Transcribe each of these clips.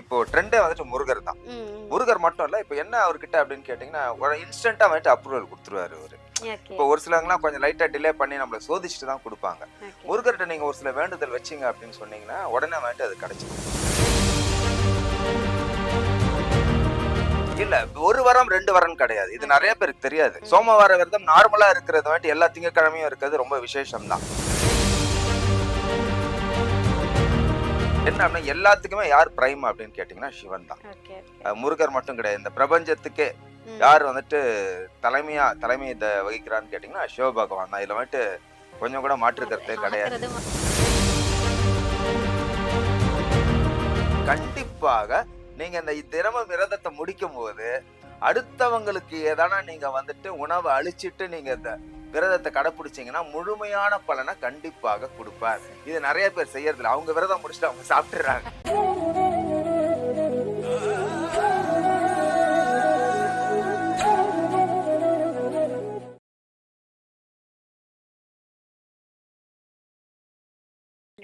இப்போ ட்ரெண்டே வந்துட்டு முருகர் தான். முருகர் மட்டும் இல்ல இப்போ என்ன அவர்கிட்ட அப்படின்னு கேட்டிங்கன்னா ஒரு இன்ஸ்டன்ட்டா வந்துட்டு அப்ரூவல் கொடுத்துருவாரு அவரு. இப்போ ஒரு சிலவங்கலாம் கொஞ்சம் லைட்டா டிலே பண்ணி நம்மள சோதிச்சுட்டு தான் கொடுப்பாங்க. முருகர்கிட்ட நீங்க ஒரு சில வேண்டுதல் வச்சீங்க அப்படின்னு சொன்னீங்கன்னா உடனே வந்துட்டு அது கிடைச்சிடும் இல்ல ஒரு வாரம் ரெண்டு வாரம் கிடையாது. இது நிறைய பேருக்கு தெரியாது. சோமவார விரதம் நார்மலா இருக்கிறது வந்துட்டு எல்லா திங்கக்கிழமையும் இருக்கிறது ரொம்ப விசேஷம் தான் என்ன அப்படின்னா எல்லாத்துக்குமே யார் பிரைம் அப்படின்னு கேட்டிங்கன்னா சிவன் தான். முருகர் மட்டும் கிடையாது. இந்த பிரபஞ்சத்துக்கே. யார் வந்துட்டு தலைமையா தலைமை இத வகிக்கிறான்னு கேட்டிங்கன்னா சிவபகவான் தான். இதுல வந்துட்டு கொஞ்சம் கூட மாற்று கருத்தே கிடையாது. கண்டிப்பாக நீங்க இந்த தினமும் விரதத்தை முடிக்கும் போது அடுத்தவங்களுக்கு ஏதானா நீங்க வந்துட்டு உணவை அழிச்சிட்டு நீங்க இந்த விரதத்தை கடைப்பிடிச்சீங்கன்னா முழுமையான பலனை கண்டிப்பாக கொடுப்பார். இது நிறைய பேர் செய்யறதில்ல. அவங்க விரதம் முடிச்சுட்டு அவங்க சாப்பிட்டுறாங்க.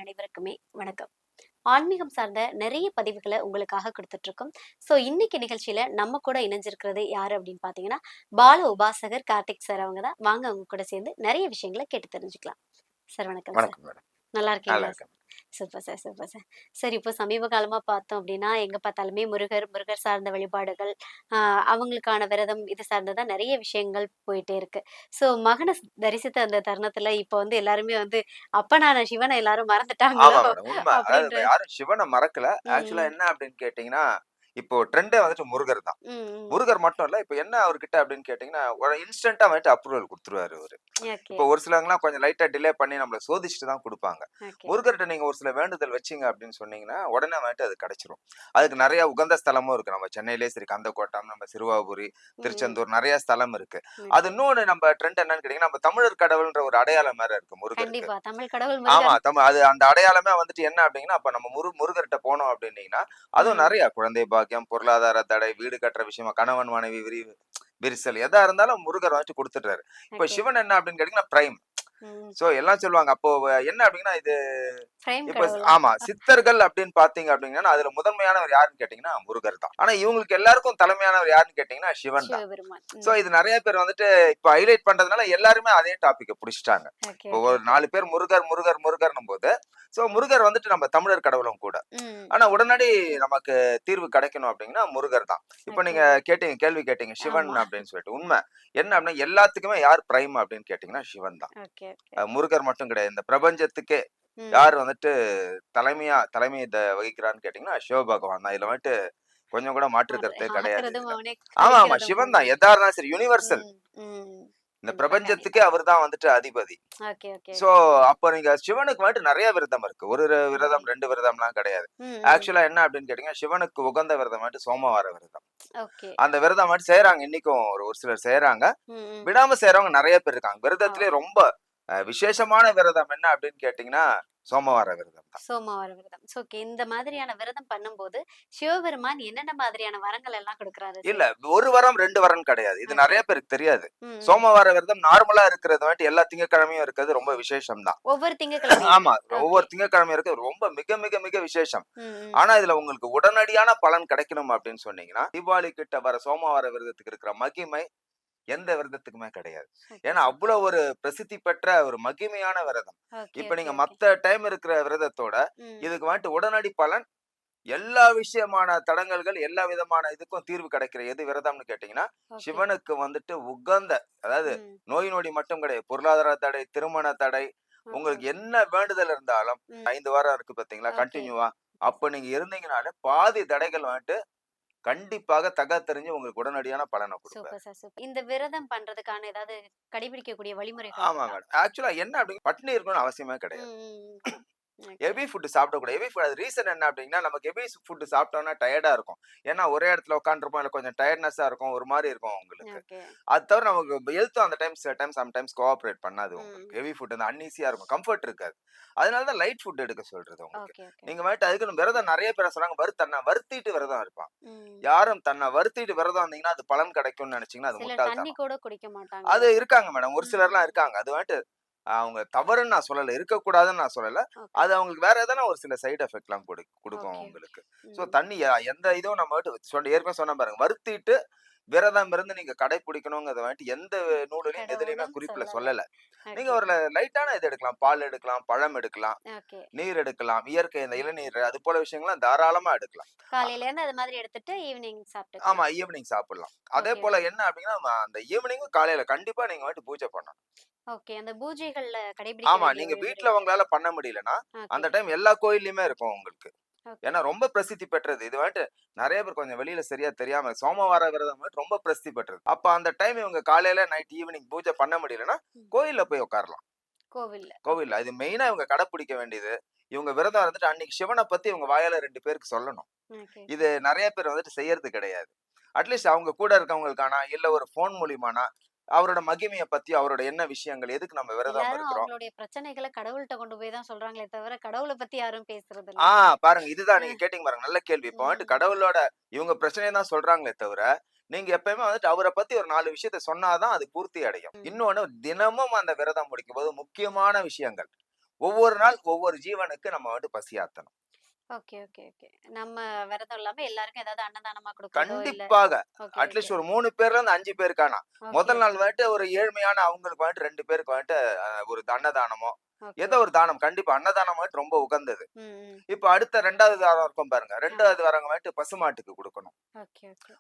அனைவருக்குமே வணக்கம். ஆன்மீகம் சார்ந்த நிறைய பதிவுகளை உங்களுக்காக கொடுத்துட்டு இருக்கோம் ஸோ இன்னைக்கு நிகழ்ச்சியில நம்ம கூட இணைஞ்சிருக்கிறது யாரு அப்படின்னு பாத்தீங்கன்னா பால உபாசகர் கார்த்திக் சார் அவங்க தான். வாங்க அவங்க கூட சேர்ந்து நிறைய விஷயங்களை கேட்டு தெரிஞ்சுக்கலாம். சார் வணக்கம் சார் நல்லா இருக்கீங்களா? Super sir super sir sir இப்போ சமீப காலமா பார்த்தோம் அப்படின்னா எங்க பார்த்தாலுமே முருகர் முருகர் சார்ந்த வழிபாடுகள் ஆஹ் அவங்களுக்கான விரதம் இது சார்ந்ததா நிறைய விஷயங்கள் போயிட்டே இருக்கு. ஸோ மகனை தரிசித்த அந்த தருணத்துல இப்போ வந்து எல்லாருமே வந்து அப்பனான சிவனை எல்லாரும் இப்ப யாரும் சிவனை மறக்கல. ஆக்சுவலா. என்ன அப்படின்னு கேட்டீங்கன்னா இப்போ ட்ரெண்டே வந்துட்டு முருகர் தான். முருகர் மட்டும் இல்ல இப்போ என்ன அவர்கிட்ட அப்படின்னு கேட்டீங்கன்னா ஒரு இன்ஸ்டன்ட்டா வந்துட்டு அப்ரூவல் கொடுத்துருவாரு அவரு இப்போ ஒரு சிலவங்கலாம் கொஞ்சம் லைட்டா டிலே பண்ணி நம்மள சோதிச்சுட்டு தான் கொடுப்பாங்க. முருகர்கிட்ட நீங்க ஒரு சில வேண்டுதல் வச்சீங்க அப்படின்னு சொன்னீங்கன்னா உடனே வந்துட்டு அது கிடைச்சிரும் அதுக்கு நிறைய உகந்த ஸ்தலமும் இருக்கு நம்ம சென்னையிலே சரி கந்தக்கோட்டம் நம்ம சிறுவாபுரி. திருச்செந்தூர் நிறைய ஸ்தலம் இருக்கு. அது இன்னொன்னு நம்ம ட்ரெண்ட் என்னன்னு கேட்டீங்கன்னா நம்ம தமிழர் கடவுள்ன்ற ஒரு அடையாளம் வேற இருக்கு கடவுள் ஆமா தமிழ் அது அந்த அடையாளமே வந்துட்டு என்ன அப்படிங்கன்னா அப்ப நம்ம முரு முருகர்கிட்ட போனோம் அப்படின்னீங்கன்னா அதுவும். நிறைய குழந்தை பாக்கியம் பொருளாதார தடை வீடு கட்டுற விஷயமா கணவன் மனைவி விரி விரிசல் எதா இருந்தாலும் முருகர் வந்துட்டு கொடுத்துட்டாரு இப்ப. சிவன் என்ன அப்படின்னு கேட்டீங்கன்னா பிரைம். சோ எல்லாம் சொல்லுவாங்க. அப்போ என்ன அப்படின்னா இது இப்ப ஆமா சித்தர்கள் அப்படின்னு பாத்தீங்க அப்படிங்கன்னா அதுல முதன்மையானவர் யாருன்னு கேட்டீங்கன்னா முருகர் தான். ஆனா இவங்களுக்கு எல்லாருக்கும் தலைமையானவர் யாருன்னு கேட்டீங்கன்னா சிவன் தான். சோ இது நிறைய பேர் வந்துட்டு இப்ப ஹைலைட் பண்றதுனால எல்லாருமே அதே டாபிக்க புடிச்சிட்டாங்க. ஒரு. நாலு பேர் முருகர் முருகர் முருகர்னும் போது சோ முருகர் வந்துட்டு நம்ம தமிழர் கடவுளும் கூட. ஆனா உடனடி நமக்கு தீர்வு கிடைக்கணும் அப்படின்னா முருகர் தான். இப்போ. நீங்க கேட்டீங்க கேள்வி கேட்டீங்க சிவன். அப்படின்னு சொல்லிட்டு உண்மை. என்ன அப்படின்னா எல்லாத்துக்குமே யார் பிரைம் அப்படின்னு கேட்டீங்கன்னா சிவன் தான். முருகர் மட்டும் கிடையாது. இந்த பிரபஞ்சத்துக்கே. யார் வந்துட்டு தலைமையா தலைமை வகிக்கிறான்னு கேட்டீங்கன்னா சிவபகவான் தான். இதுல வந்துட்டு கொஞ்சம் கூட மாற்று கருத்தே கிடையாது. ஆமா ஆமா. சிவன் தான். எதா இருந்தாலும் சரி யூனிவர்சல். இந்த பிரபஞ்சத்துக்கே அவர் தான் வந்துட்டு அதிபதி. சோ அப்ப நீங்க சிவனுக்கு வந்துட்டு நிறைய விரதம் இருக்கு. ஒரு விரதம் ரெண்டு விரதம்லாம் கிடையாது. ம், ம். ஆக்சுவலா என்ன அப்படின்னு கேட்டீங்கன்னா சிவனுக்கு உகந்த விரதம் வந்துட்டு சோமவார விரதம். அந்த விரதம் வந்துட்டு செய்யறாங்க இன்னைக்கும் ஒரு ஒரு சிலர் செய்யறாங்க. விடாம செய்யறவங்க நிறைய பேர் இருக்காங்க. விரதத்திலே ரொம்ப விசேஷமான விரதம் என்ன அப்படின்னு கேட்டீங்கன்னா சோமவார விரதம் தான் சோமவார விரதம் okay, இந்த மாதிரியான விரதம் பண்ணும்போது சிவபெருமான் என்னென்ன மாதிரியான வரங்கள் எல்லாம் கொடுக்கறாரு? இல்ல ஒரு வாரம் ரெண்டு வாரம் கிடையாது இது. நிறைய பேருக்கு தெரியாது. சோமவார விரதம் நார்மலா இருக்கிறது வந்துட்டு எல்லா திங்கக்கிழமையும் இருக்கிறது ரொம்ப விசேஷம் தான் ஒவ்வொரு திங்கட்கிழமை ஆமா ஒவ்வொரு திங்கக்கிழமையும் இருக்கிறது ரொம்ப மிக மிக மிக விசேஷம். ஆனா இதுல உங்களுக்கு உடனடியான பலன் கிடைக்கணும் அப்படின்னு சொன்னீங்கன்னா தீபாவளி கிட்ட வர சோமவார விரதத்துக்கு இருக்கிற மகிமை எந்த விரதத்துக்குமே கிடையாது. ஏன்னா அவ்வளவு ஒரு பிரசித்தி பெற்ற ஒரு மகிமையான விரதம். இப்ப நீங்க மத்த டைம் இருக்கிற விரதத்தோட இதுக்கு வந்துட்டு உடனடி பலன் எல்லா விஷயமான தடங்கல்கள் எல்லா விதமான இதுக்கும் தீர்வு கிடைக்கிற எது விரதம்னு கேட்டீங்கன்னா. சிவனுக்கு வந்துட்டு உகந்த அதாவது நோய் நொடி மட்டும் கிடையாது பொருளாதார தடை திருமண தடை உங்களுக்கு என்ன வேண்டுதல் இருந்தாலும். ஐந்து வாரம் இருக்கு பாத்தீங்களா. கண்டினியூவா அப்ப நீங்க இருந்தீங்கனாலே பாதி தடைகள் வந்துட்டு கண்டிப்பாக தக தெரிஞ்சு உங்களுக்கு உடனடியான பலனை கொடுப்பாரு சூப்பர் சார் சூப்பர் இந்த விரதம் பண்றதுக்கான ஏதாவது கடைபிடிக்கக்கூடிய வழிமுறைகள் ஆமா? மேடம் ஆக்சுவலா என்ன அப்படிங்க பட்டினி இருக்கணும்னு அவசியமே கிடையாது. ஹெவி ஃபுட் சாப்பிடக்கூடாது. ஹெவி ஃபுட் அது ரீசன் என்ன அப்படின்னா நமக்கு ஹெவி ஃபுட் சாப்பிட்டோம்னா டயர்டா இருக்கும். ஏன்னா ஒரே இடத்துல உட்காந்துருப்போம் இல்லை கொஞ்சம் டயர்ட்னஸா இருக்கும். ஒரு மாதிரி இருக்கும் உங்களுக்கு. அது தவிர நமக்கு ஹெல்த்தும் அந்த டைம் சில டைம் சம்டைம்ஸ் கோஆப்ரேட் பண்ணாது. உங்களுக்கு. ஹெவி ஃபுட் வந்து அன்ஈஸியா இருக்கும். கம்ஃபர்ட் இருக்காது. அதனால தான் லைட் ஃபுட் எடுக்க சொல்றது உங்களுக்கு. Okay, okay. நீங்க வந்துட்டு அதுக்கு விரதம் நிறைய பேர் சொல்றாங்க வரு தன்னை வருத்திட்டு விரதம் இருப்பான். யாரும் தன்னை வருத்திட்டு விரதம் வந்தீங்கன்னா அது பலன் கிடைக்கும்னு நினைச்சீங்கன்னா அது மாட்டாங்க. அது இருக்காங்க மேடம். ஒரு. சிலர்லாம் இருக்காங்க. அது வந்துட்டு அவங்க தவறுன்னு நான் சொல்லல இருக்கக்கூடாதுன்னு நான் சொல்லல. அது அவங்களுக்கு வேற எதனா ஒரு சில சைடு எஃபெக்ட்லாம் கொடு கொடுக்கும். அவங்களுக்கு ஸோ. தண்ணி எந்த இதுவும் நம்ம சொன்ன ஏற்கனவே சொன்ன பாருங்க வருத்திட்டு விரதம் இருந்து நீங்க கடைப்பிடிக்கணுங்கிறத வந்துட்டு எந்த நூலுலையும் எதுலையுமே குறிப்புல சொல்லல. நீங்க. ஒரு லைட்டான இது எடுக்கலாம் பால் எடுக்கலாம் பழம் எடுக்கலாம். நீர் எடுக்கலாம் இயற்கை இந்த இளநீர் அது போல விஷயங்கள்லாம் தாராளமா எடுக்கலாம் காலையில இருந்து அது மாதிரி எடுத்துட்டு ஈவினிங் ஆமா சாப்பிட்டுக்கலாம். ஈவினிங் சாப்பிடலாம் அதே. போல என்ன அப்படின்னா அந்த ஈவினிங்கும் காலையில கண்டிப்பா நீங்க வந்துட்டு பூஜை பண்ணணும் ஓகே. அந்த பூஜைகள்ல கடைபிடிக்க ஆமா நீங்க வீட்ல. உங்களால பண்ண முடியலன்னா அந்த. டைம் எல்லா கோயில்லயுமே இருக்கும் உங்களுக்கு. ஏன்னா ரொம்ப பிரசித்தி பெற்றது இது வந்துட்டு நிறைய பேர் கொஞ்சம் வெளியில சரியா தெரியாம. சோமவார விரதம் வந்துட்டு ரொம்ப பிரசித்தி பெற்றது அப்ப அந்த டைம் இவங்க காலையில நைட் ஈவினிங் பூஜை பண்ண முடியலன்னா. கோயில்ல போய் உட்காரலாம் கோவில்ல. கோவில்ல இது மெயினா இவங்க கடைப்பிடிக்க வேண்டியது இவங்க விரதம் இருந்துட்டு அன்னைக்கு சிவனை பத்தி இவங்க வாயால ரெண்டு பேருக்கு சொல்லணும். இது நிறைய பேர் வந்துட்டு செய்யறது கிடையாது அட்லீஸ்ட் அவங்க கூட இருக்கவங்களுக்கானா இல்ல ஒரு ஃபோன் மூலியமானா அவரோட மகிமையை பத்தி அவரோட என்ன விஷயங்கள் எதுக்கு நம்ம விரதம் இருக்கிறோம் அவங்களுடைய பிரச்சனைகள கடவுள்ட்ட கொண்டு போய் தான் சொல்றாங்களே தவிர கடவுள பத்தி யாரும் பேசுறது இல்ல. ஆ பாருங்க இதுதான் நீங்க கேட்டீங்க பாருங்க நல்ல கேள்வி இப்போ வந்துட்டு ம். கடவுளோட இவங்க பிரச்சனையை தான் சொல்றாங்களே தவிர நீங்க எப்பயுமே வந்துட்டு அவரை பத்தி ஒரு நாலு விஷயத்த சொன்னாதான் அது பூர்த்தி அடையும். இன்னொன்னு தினமும் அந்த விரதம் முடிக்கும் போது முக்கியமான விஷயங்கள் ஒவ்வொரு நாள் ஒவ்வொரு ஜீவனுக்கு நம்ம வந்துட்டு பசியாத்தணும் ஓகே, ஓகே, ஓகே. நம்ம விரதம் இல்லாம எல்லாருக்கும் ஏதாவது அன்னதானமா இல்ல கண்டிப்பாக அட்லீஸ்ட். ஒரு மூணு பேர்ல இருந்து அஞ்சு பேருக்கானா. முதல் நாள் வந்துட்டு ஒரு ஏழ்மையான அவங்களுக்கு வந்துட்டு ரெண்டு பேருக்கு வந்துட்டு ஒரு அன்னதானமோ. ஏதோ ஒரு தானம் கண்டிப்பா அன்னதானம் வந்துட்டு ரொம்ப உகந்தது. இப்ப அடுத்த ரெண்டாவது வாரம் இருக்கும் பாருங்க ரெண்டாவது வாரம் வந்துட்டு பசுமாட்டுக்கு கொடுக்கணும்.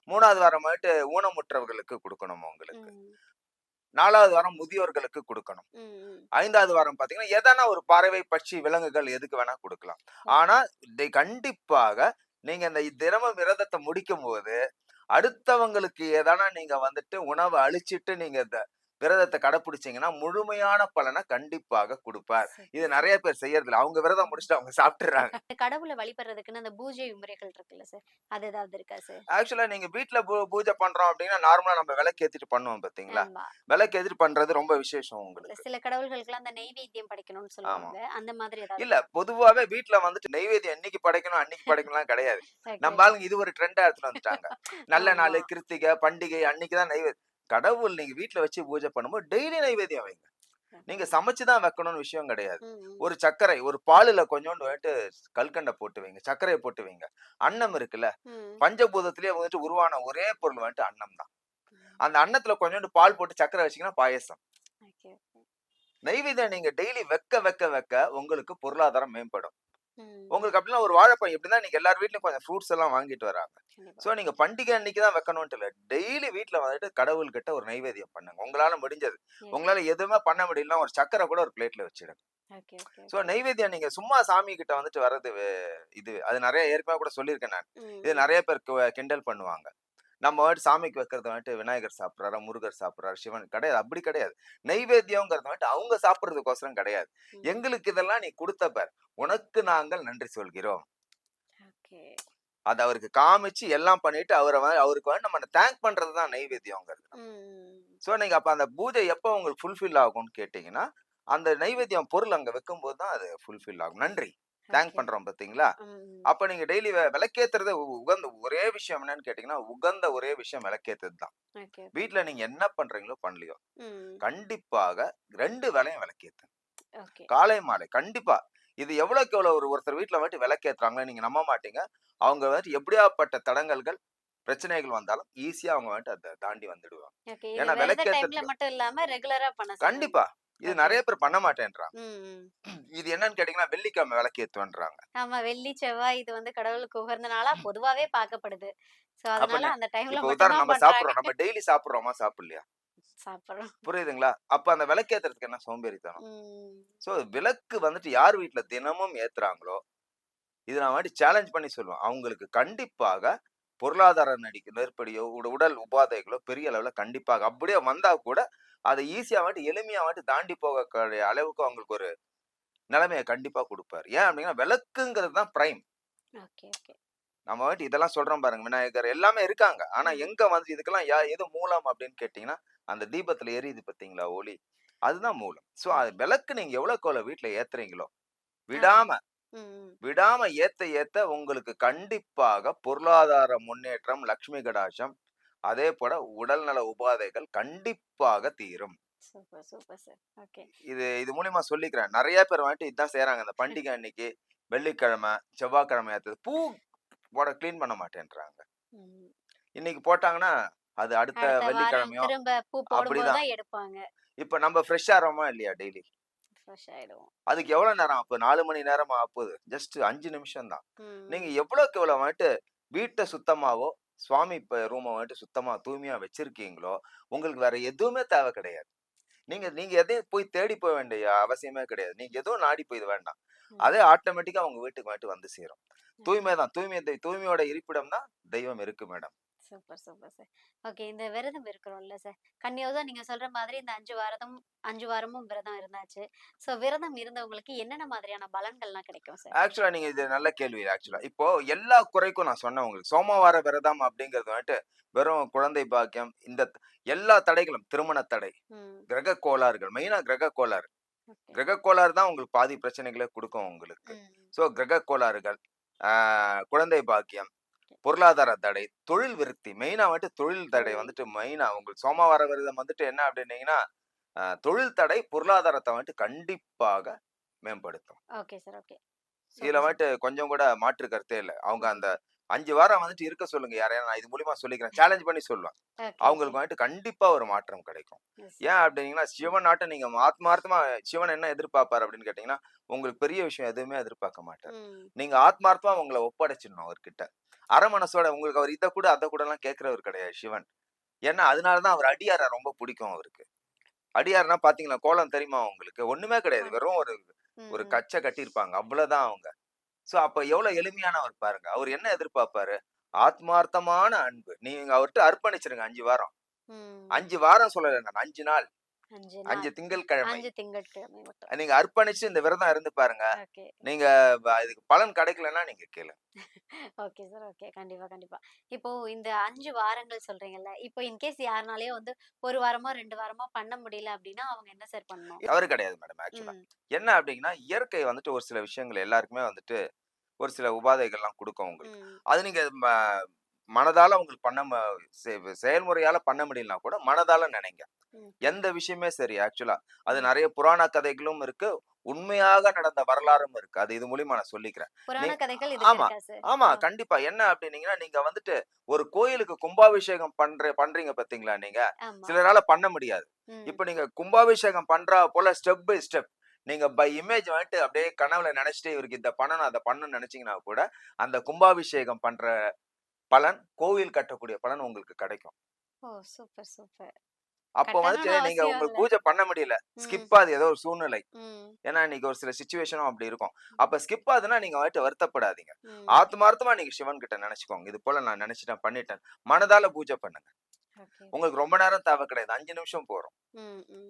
மூணாவது வாரம் வந்துட்டு ஊனமுற்றவர்களுக்கு கொடுக்கணும் உங்களுக்கு நாலாவது வாரம் முதியோர்களுக்கு கொடுக்கணும். ஐந்தாவது வாரம் பாத்தீங்கன்னா எதனா ஒரு பறவை பட்சி விலங்குகள் எதுக்கு வேணா கொடுக்கலாம். ஆனா இதை கண்டிப்பாக நீங்க இந்த தினமும் விரதத்தை முடிக்கும் போது அடுத்தவங்களுக்கு எதனா நீங்க வந்துட்டு உணவை அழிச்சிட்டு நீங்க இந்த விரதத்தை கடைப்பிடிச்சீங்கன்னா முழுமையான பலனை கண்டிப்பாக கொடுப்பார். இது. நிறைய பேர் செய்யறதில்ல. அவங்க விரதம் முடிச்சுட்டு அவங்க சாப்பிட்டுறாங்க. கடவுளை வழிபடுறதுக்குன்னு அந்த பூஜை முறைகள் இருக்குல்ல சார்? அது ஏதாவது இருக்கா சார்? ஆக்சுவலா நீங்க வீட்ல பூ- பூஜை பண்றோம் அப்படின்னா நார்மலா நம்ம விளக்கு ஏத்திட்டு பண்ணுவோம் பாத்தீங்களா? விளக்கு ஏத்திட்டு பண்றது ரொம்ப விசேஷம் உங்களுக்கு. சில கடவுள்களுக்கு அந்த நெய்வேத்தியம் படைக்கணும்னு சொல்லுவாங்க. அந்த மாதிரி இல்ல பொதுவாவே வீட்ல வந்துட்டு நெய்வேத்தியம் என்னைக்கு படைக்கணும் அன்னைக்கு படைக்கணும்லாம் கிடையாது. நம்ம ஆளுங்க இது ஒரு ட்ரெண்டா எடுத்துட்டு வந்துட்டாங்க. நல்ல. நாள் கிருத்திகை பண்டிகை அன்னைக்கு தான் நைவேத்தியம் கடவுள் நீங்க வீட்ல வச்சு பூஜை பண்ணும்போது டெய்லி நைவேத்தியம் வைங்க நீங்க சமைச்சுதான் வைக்கணும்னு விஷயம் கிடையாது. ஒரு சர்க்கரை ஒரு பாலுல கொஞ்சோண்டு வந்துட்டு கல்கண்டை போட்டு வைங்க சர்க்கரையை போட்டு வைங்க அன்னம் இருக்குல்ல. பஞ்சபூதத்திலேயே வந்துட்டு உருவான ஒரே பொருள் வந்துட்டு அன்னம் தான். அந்த அன்னத்துல கொஞ்சோண்டு பால் போட்டு சர்க்கரை வச்சீங்கன்னா பாயசம். நைவேத்தியம் நீங்க டெய்லி வைக்க வைக்க வைக்க உங்களுக்கு பொருளாதாரம் மேம்படும். உங்களுக்கு அப்படின்னா ஒரு வாழைப்பழம் எப்படின்னா நீங்க எல்லார் வீட்லயும் கொஞ்சம் ஃப்ரூட்ஸ் எல்லாம் வாங்கிட்டு வராங்க. சோ நீங்க பண்டிகை அன்னைக்கு தான் வைக்கணும்ட்டு இல்ல டெய்லி வீட்ல வந்துட்டு கடவுள்கிட்ட ஒரு நைவேத்தியம் பண்ணுங்க உங்களால முடிஞ்சது. உங்களால எதுவுமே பண்ண முடியல ஒரு சக்கரை கூட ஒரு பிளேட்ல வச்சிடுங்க சோ. நைவேத்தியம் நீங்க சும்மா சாமி கிட்ட வந்துட்டு வர்றது இது அது நிறைய ஏற்கனவே கூட சொல்லியிருக்கேன் நான் இது. நிறைய பேர் கிண்டல் பண்ணுவாங்க நம்ம வந்துட்டு சாமிக்கு வைக்கிறது வந்துட்டு விநாயகர் சாப்பிட்றாரு முருகர் சாப்பிட்றாரு சிவன் கிடையாது. அப்படி கிடையாது. நைவேத்தியங்கிறது வந்துட்டு அவங்க சாப்பிடுறதுக்கோசரம் கிடையாது. எங்களுக்கு இதெல்லாம் நீ கொடுத்த பார். உனக்கு நாங்கள் நன்றி சொல்கிறோம். அது அவருக்கு காமிச்சு எல்லாம் பண்ணிட்டு அவரை அவருக்கு வந்து நம்ம தேங்க் பண்றது தான் நைவேத்தியங்கிறது. ஸோ நீங்க அப்ப அந்த பூஜை எப்போ உங்களுக்கு ஃபுல்ஃபில் ஆகும்னு கேட்டீங்கன்னா அந்த நைவேத்தியம் பொருள் அங்க வைக்கும்போது தான் அது ஃபுல்ஃபில் ஆகும். நன்றி. தேங்க். பண்றோம் பாத்தீங்களா. அப்ப நீங்க டெய்லி விளக்கேத்துறது உகந்த ஒரே விஷயம் என்னன்னு கேட்டீங்கன்னா உகந்த ஒரே விஷயம் விளக்கேத்துறது தான். வீட்ல நீங்க என்ன பண்றீங்களோ பண்ணலையோ. கண்டிப்பாக ரெண்டு வேளையும் விளக்கேத்து. காலை மாலை கண்டிப்பா இது எவ்வளவுக்கு எவ்வளவு ஒரு ஒருத்தர் வீட்ல வந்துட்டு விளக்கேத்துறாங்களோ நீங்க நம்ப மாட்டீங்க அவங்க வந்துட்டு எப்படியாப்பட்ட தடங்கல்கள் பிரச்சனைகள் வந்தாலும் ஈஸியா அவங்க வந்துட்டு அதை தாண்டி வந்துடுவாங்க. ஏன்னா சொல்றீங்க. கண்டிப்பா இது. நிறைய பேர் பண்ண மாட்டேன்றாங்க. இது என்னன்னு கேட்டீங்கன்னா வெள்ளிக்கிழமை விளக்கேத்துவன்றாங்க ஆமா வெள்ளி செவ்வாய் இது வந்து கடவுளுக்கு உகந்த நாளா பொதுவாவே பார்க்கப்படுது. சோ அதனால அந்த டைம்ல உதாரணம் நம்ம சாப்பிடுறோம். நம்ம டெய்லி சாப்பிடுறோமா? சாப்பிடலையா? சாப்பிடுறோம். புரியுதுங்களா? அப்ப அந்த விளக்கேத்துறதுக்கு என்ன சோம்பேறித்தனம். சோ விளக்கு வந்துட்டு யார் வீட்ல தினமும் ஏத்துறாங்களோ இது நான் வந்துட்டு சேலஞ்ச் பண்ணி சொல்லுவேன். அவங்களுக்கு கண்டிப்பாக பொருளாதார நடிக்க நெருப்படியோ உட- உடல் உபாதைகளோ பெரிய அளவுல கண்டிப்பாக அப்படியே வந்தா கூட அதை ஈஸியா வந்துட்டு எளிமையா வந்துட்டு தாண்டி போகக்கூடிய அளவுக்கு அவங்களுக்கு ஒரு நிலைமையை கண்டிப்பா கொடுப்பாரு. ஏன் அப்படின்னா விளக்குங்கிறது தான் பிரைம் நம்ம வந்துட்டு இதெல்லாம் சொல்றோம் பாருங்க விநாயகர் எல்லாமே இருக்காங்க. ஆனா. எங்க வந்து இதுக்கெல்லாம் யா எது மூலம் அப்படின்னு கேட்டீங்கன்னா அந்த தீபத்துல எரியுது பாத்தீங்களா ஒளி? அதுதான் மூலம். சோ அது விளக்கு நீங்க எவ்வளவு வீட்டுல ஏத்துறீங்களோ விடாம. விடாம ஏத்த ஏத்த உங்களுக்கு கண்டிப்பாக பொருளாதார முன்னேற்றம் லக்ஷ்மி கடாட்சம் அதே போல உடல்நல உபாதைகள் கண்டிப்பாக தீரும். இது இது மூலியமா சொல்லிக்கிறேன். நிறைய பேர் வந்துட்டு இதான் செய்றாங்க. அந்த பண்டிகை அன்னைக்கு வெள்ளிக்கிழமை செவ்வாய்க்கிழமை ஏத்தது பூ போட க்ளீன் பண்ண மாட்டேன்றாங்க. இன்னைக்கு போட்டாங்கன்னா அது அடுத்த போடும்போது அப்படிதான். இப்ப நம்ம ஃப்ரெஷ்ஷா ஆறோமா இல்லையா டெய்லி? அதுக்கு எவ்வளவு நேரம் அப்போ நாலு மணி நேரமா ஆப்புது ஜஸ்ட் அஞ்சு நிமிஷம் தான் நீங்க எவ்வளவுக்கு எவ்வளவு வந்துட்டு வீட்டை சுத்தமாவோ சுவாமி இப்ப ரூமை வந்துட்டு சுத்தமா தூய்மையா வச்சிருக்கீங்களோ உங்களுக்கு வேற எதுவுமே தேவை கிடையாது. நீங்க நீங்க எதையும் போய் தேடி போக வேண்டிய அவசியமே கிடையாது. நீங்க எதுவும் நாடி போய் இது வேண்டாம். அதே ஆட்டோமேட்டிக்கா உங்க வீட்டுக்கு வந்துட்டு வந்து சேரும் தூய்மை தான். தூய்மை தெய்- தூய்மையோட இருப்பிடம் தான் தெய்வம் இருக்கு madam. Super super sir. Okay இந்த விரதம் இருக்கிறோம்ல சார். கன்னியோதம் நீங்க சொல்ற மாதிரி இந்த அஞ்சு வாரமும் அஞ்சு வாரமும் விரதம் இருந்தாச்சு. சோ விரதம் இருந்தவங்களுக்கு என்னென்ன மாதிரியான பலன்கள்லாம் கிடைக்கும் சார்? ஆக்சுவலா நீங்க இது நல்ல கேள்வி ஆக்சுவலா. இப்போ எல்லா குறைக்கும் நான் சொன்னேன் உங்களுக்கு. சோமவார விரதம் அப்படிங்கிறது வந்துட்டு வெறும் குழந்தை பாக்கியம் இந்த எல்லா தடைகளும் திருமண தடை கிரக கோளாறுகள் மெயினா கிரக கோளாறு. கிரக கோளாறு தான் உங்களுக்கு பாதி பிரச்சனைகளை கொடுக்கும் உங்களுக்கு. ஸோ கிரக கோளாறுகள் குழந்தை பாக்கியம் பொருளாதார தடை தொழில் விருத்தி. மெயினா வந்துட்டு தொழில் தடை. வந்துட்டு மெயினா உங்களுக்கு சோமவார விரதம் வந்துட்டு என்ன அப்படின்னீங்கன்னா தொழில் தடை பொருளாதாரத்தை வந்துட்டு கண்டிப்பாக மேம்படுத்தும். Okay sir okay. இதுல வந்துட்டு கொஞ்சம் கூட மாற்று கருத்தே இல்லை. அவங்க அந்த அஞ்சு வாரம் வந்துட்டு இருக்க சொல்லுங்க. யாரையா நான் இது மூலியமா சொல்லிக்கிறேன். சேலஞ்ச் பண்ணி சொல்லுவேன். அவங்களுக்கு வந்துட்டு கண்டிப்பா ஒரு மாற்றம் கிடைக்கும். ஏன் அப்படிங்கன்னா சிவன் ஆட்டம் நீங்க ஆத்மார்த்தமா சிவன் என்ன எதிர்பார்ப்பாரு அப்படின்னு கேட்டீங்கன்னா உங்களுக்கு பெரிய விஷயம் எதுவுமே எதிர்பார்க்க மாட்டார். நீங்க ஆத்மார்த்தமா உங்களை ஒப்படைச்சிடணும் அவர்கிட்ட. அரை மனசோட உங்களுக்கு அவர் இதை கூட அதை கூட எல்லாம் கேட்கிறவர் கிடையாது சிவன். ஏன்னா அதனாலதான் அவர் அடியாரை ரொம்ப பிடிக்கும் அவருக்கு. அடியார்னா பாத்தீங்களா கோலம் தெரியுமா உங்களுக்கு? ஒண்ணுமே கிடையாது. வெறும் ஒரு ஒரு கச்சை கட்டியிருப்பாங்க. அவ்வளவுதான் அவங்க. சோ அப்ப எவ்வளவு எளிமையானவர் பாருங்க. அவர் என்ன எதிர்பார்ப்பாரு? ஆத்மார்த்தமான அன்பு. நீங்க அவர்கிட்ட அர்ப்பணிச்சிருங்க அஞ்சு வாரம். அஞ்சு வாரம் சொல்லல நான். அஞ்சு நாள். அஞ்சு திங்கட்கிழமை அஞ்சு திங்கட்கிழமை நீங்க அர்ப்பணிச்சு இந்த விரதம் இருந்து பாருங்க. நீங்க இதுக்கு பலன் கிடைக்கலன்னா நீங்க கேளு. Okay sir okay. கண்டிப்பா கண்டிப்பா. இப்போ இந்த அஞ்சு வாரங்கள் சொல்றீங்கல்ல இப்போ இன்கேஸ் யாருனாலயும் வந்து ஒரு வாரமோ ரெண்டு வாரமோ பண்ண முடியல அப்படின்னா அவங்க என்ன சார் பண்ணணும்? தவறு கிடையாது மேடம் ஆக்சுவலா. என்ன அப்படின்னா இயற்கை வந்துட்டு ஒரு சில விஷயங்கள் எல்லாருக்குமே வந்துட்டு ஒரு சில உபாதைகள்லாம் கொடுக்கும் உங்களுக்கு. அது நீங்க மனதால உங்களுக்கு பண்ண செயல்முறையால பண்ண முடியலனா கூட மனதால நினைங்க. எந்த விஷயமே சரி ஆக்சுவலா அது நிறைய புராண கதைகளும் இருக்கு. உண்மையாக நடந்த வரலாறும் இருக்கு. அது இது மூலியமா நான் சொல்லிக்கிறேன். ஆமா, ஆமா. கண்டிப்பா. என்ன அப்படின்னீங்கன்னா நீங்க வந்துட்டு ஒரு கோயிலுக்கு கும்பாபிஷேகம் பண்ற பண்றீங்க பாத்தீங்களா நீங்க? சிலரால பண்ண முடியாது. இப்ப நீங்க கும்பாபிஷேகம் பண்றா போல ஸ்டெப் பை ஸ்டெப் நீங்க பை இமேஜ் வந்துட்டு அப்படியே கனவுல நினைச்சிட்டு இவருக்கு இத பண்ணணும் அதை பண்ணணும்னு நினைச்சீங்கன்னா கூட அந்த கும்பாபிஷேகம் பண்ற பலன் கோவில் கட்டக்கூடிய பலன் உங்களுக்கு கிடைக்கும். ஓ! Super super. அப்போ கட்டணும்னு நீங்க உங்களுக்கு. பூஜை பண்ண முடியல. ஸ்கிப் ஆகுது. ஏதோ ஒரு சூழ்நிலை. ஏன்னா இன்னைக்கு ஒரு சில சுச்சுவேஷனும் அப்படி இருக்கும். அப்ப ஸ்கிப் ஆகுதுன்னா நீங்க வந்துட்டு வருத்தப்படாதீங்க. ஆத்மார்த்தமா நீங்க சிவன் கிட்ட நினைச்சுக்கோங்க. இது போல நான் நினைச்சிட்டேன் பண்ணிட்டேன். மனதால பூஜை பண்ணுங்க. உங்களுக்கு ரொம்ப நேரம் தேவை கிடையாது. அஞ்சு நிமிஷம் போறோம்.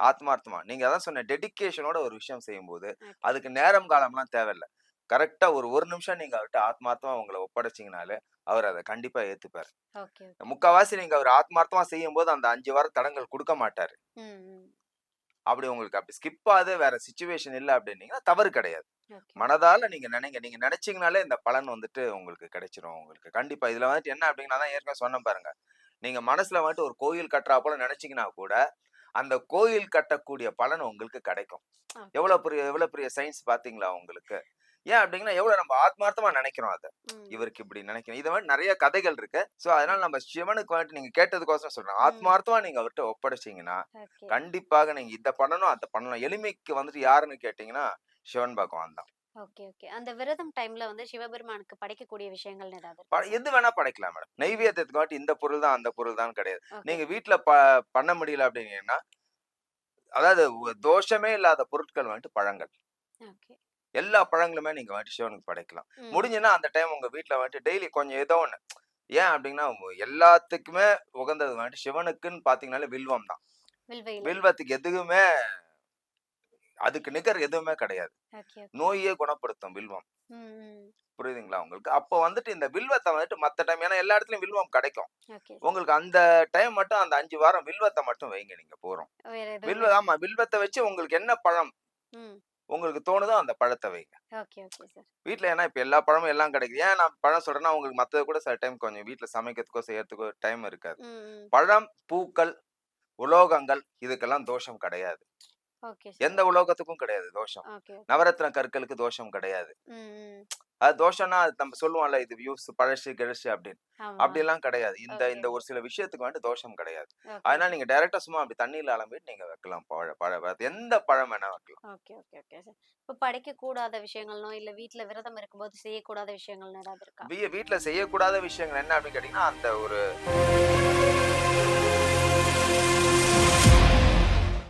ஆத்மார்த்தமா நீங்க அதான் சொன்ன டெடிகேஷனோட ஒரு விஷயம் செய்யும்போது Okay. அதுக்கு நேரம் காலம்லாம் தேவையில்ல. கரெக்டா ஒரு ஒரு நிமிஷம் நீங்க அவர்கிட்ட ஆத்மார்த்தமா உங்களை ஒப்படைச்சீங்கனாலே அவர் அதை கண்டிப்பா ஏத்துப்பாரு Okay, okay. முக்காவாசி நீங்க அவர் ஆத்மார்த்தமா செய்யும் போது அந்த அஞ்சு வாரம் தடங்கள் கொடுக்க மாட்டாரு. அப்படி உங்களுக்கு அப்படி ஸ்கிப் ஆகுது வேற சுச்சுவேஷன் இல்ல அப்படின்னீங்கன்னா தவறு கிடையாது. மனதால நீங்க நினைங்க நீங்க நினைச்சீங்கனாலே இந்த பலன் வந்துட்டு உங்களுக்கு கிடைச்சிரும் உங்களுக்கு கண்டிப்பா இதுல வந்துட்டு என்ன அப்படின்னா தான் ஏற்கனவே சொன்னேன் பாருங்க நீங்க மனசுல வந்துட்டு ஒரு கோயில் கட்டுறா போல நினைச்சீங்கன்னா கூட அந்த கோயில் கட்டக்கூடிய பலன் உங்களுக்கு கிடைக்கும். எவ்வளவு பெரிய எவ்வளவு பெரிய சயின்ஸ் பாத்தீங்களா உங்களுக்கு ஏன் அப்படிங்கன்னா எவ்வளவு நம்ம ஆத்மார்த்தமா நினைக்கிறோம் அதை. இவருக்கு இப்படி நினைக்கிறோம். இதை வந்து நிறைய கதைகள் இருக்கு. சோ அதனால நம்ம சிவனுக்கு வந்துட்டு நீங்க கேட்டதுக்கோசரம் சொல்றேன். ஆத்மார்த்தமா நீங்க அவர்கிட்ட ஒப்படைச்சீங்கன்னா. கண்டிப்பாக நீங்க இதை பண்ணணும் அதை பண்ணணும். எளிமைக்கு வந்துட்டு யாருன்னு கேட்டீங்கன்னா சிவன் பகவான் தான். Okay okay. அந்த விரதம் டைம்ல வந்து சிவபெருமானுக்கு படைக்கக்கூடிய விஷயங்கள் ஏதாவது? எது வேணா படைக்கலாம் மேடம் நெய்வேத்தியத்துக்கு வாட்டி இந்த பொருள் தான் அந்த பொருள் தான் கிடையாது. நீங்க வீட்டுல ப பண்ண முடியல அப்படின்னீங்கன்னா அதாவது தோஷமே இல்லாத பொருட்கள் வந்துட்டு பழங்கள். Okay. எல்லா பழங்களுமே நீங்க வந்துட்டு சிவனுக்கு படைக்கலாம். முடிஞ்சுன்னா அந்த டைம் உங்க வீட்டுல வந்துட்டு டெய்லி கொஞ்சம் ஏதோ ஒண்ணு. ஏன் அப்படின்னா எல்லாத்துக்குமே உகந்தது வந்துட்டு சிவனுக்குன்னு பாத்தீங்கன்னாலே வில்வம் தான். வில்வத்துக்கு எதுவுமே அதுக்கு நிகர் எதுவுமே கிடையாது. நோயே குணப்படுத்தும் வில்வம். புரியுதுங்களா உங்களுக்கு? அப்போ வந்துட்டு இந்த வில்வத்தை வந்துட்டு மத்த டைம் ஏன்னா எல்லா இடத்துலயும் வில்வம் கிடைக்கும். உங்களுக்கு அந்த டைம் மட்டும் அந்த அஞ்சு வாரம் வில்வத்தை மட்டும் வைங்க நீங்க போறோம். வில்வ ஆமா வில்வத்தை வச்சு உங்களுக்கு என்ன பழம் உங்களுக்கு தோணுதோ அந்த பழத்தை வைங்க. வீட்ல ஏன்னா இப்ப எல்லா பழமும் எல்லாம் கிடைக்குது. ஏன் நான் பழம் சொல்றேன்னா உங்களுக்கு மத்தது கூட சில டைம் கொஞ்சம் வீட்ல சமைக்கிறதுக்கோ செய்யறதுக்கோ டைம் இருக்காது. பழம் பூக்கள் உலோகங்கள் இதுக்கெல்லாம் தோஷம் கிடையாது. எந்த உலோகத்துக்கும் கிடையாது தோஷம். நவரத்ன கற்களுக்கு தோஷம் கிடையாது. அது தோஷம்னா அது நம்ம சொல்லுவோம்ல இது யூஸ் பழசு கிழசு அப்படின்னு. அப்படிலாம் கிடையாது. இந்த. இந்த ஒரு சில விஷயத்துக்கு வந்து தோஷம் கிடையாது. அதனால நீங்க டைரக்டா சும்மா அப்படி தண்ணியில அலம்பிட்டு நீங்க வைக்கலாம். பழ பழ எந்த பழம் வேணா வைக்கலாம். Okay okay okay. சார். இப்போ படைக்க கூடாத விஷயங்கள்னோ இல்ல வீட்ல விரதம் இருக்கும்போது செய்யக்கூடாத விஷயங்கள் ஏதாவது இருக்கா? வீ வீட்டுல செய்யக்கூடாத விஷயங்கள் என்ன அப்படின்னு கேட்டீங்கன்னா அந்த ஒரு